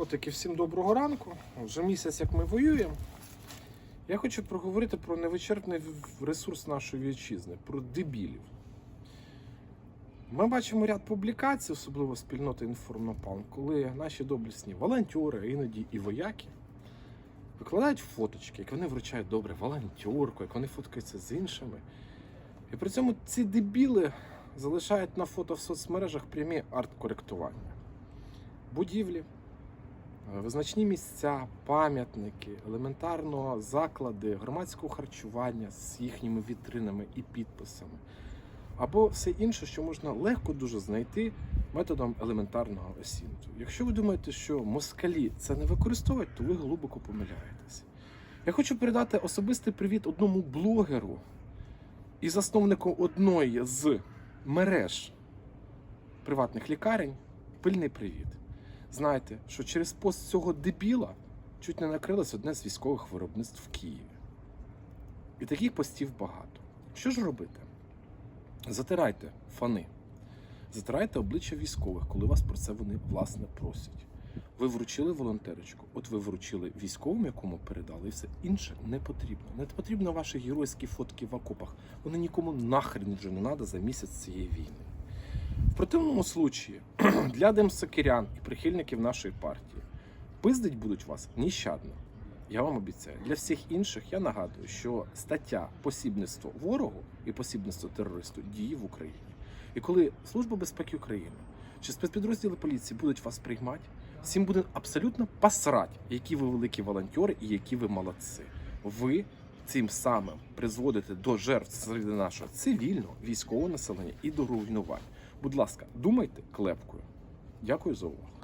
Котики, всім доброго ранку. Вже місяць, як ми воюємо. Я хочу проговорити про невичерпний ресурс нашої вітчизни, про дебілів. Ми бачимо ряд публікацій, особливо спільноти інформнопалм, коли наші доблесні волонтери, іноді і вояки, викладають фоточки, як вони вручають добре волонтерку, як вони фоткаються з іншими. І при цьому ці дебіли залишають на фото в соцмережах прямі арт-коректування. Будівлі, визначні місця, пам'ятники, елементарно заклади громадського харчування з їхніми вітринами і підписами, або все інше, що можна легко дуже знайти методом елементарного осінту. Якщо ви думаєте, що москалі це не використовують, то ви глибоко помиляєтесь. Я хочу передати особистий привіт одному блогеру і засновнику одної з мереж приватних лікарень. Пильний привіт. Знаєте, що через пост цього дебіла чуть не накрилось одне з військових виробництв в Києві. І таких постів багато. Що ж робити? Затирайте фани, затирайте обличчя військових, коли вас про це вони власне просять. Ви вручили волонтерочку, от ви вручили військовим, якому передали, і все інше не потрібно. Не потрібно ваші геройські фотки в окопах. Вони нікому нахрен вже не треба за місяць цієї війни. Противному случаї для демсокирян і прихильників нашої партії пиздить будуть вас нещадно. Я вам обіцяю. Для всіх інших я нагадую, що стаття посібництво ворогу і посібництво терористу діє в Україні. І коли Служба безпеки України чи спецпідрозділи поліції будуть вас приймати, всім буде абсолютно посрать, які ви великі волонтери і які ви молодці. Ви цим самим призводите до жертв серед нашого цивільного військового населення і до руйнувань. Будь ласка, думайте клепкою. Дякую за увагу.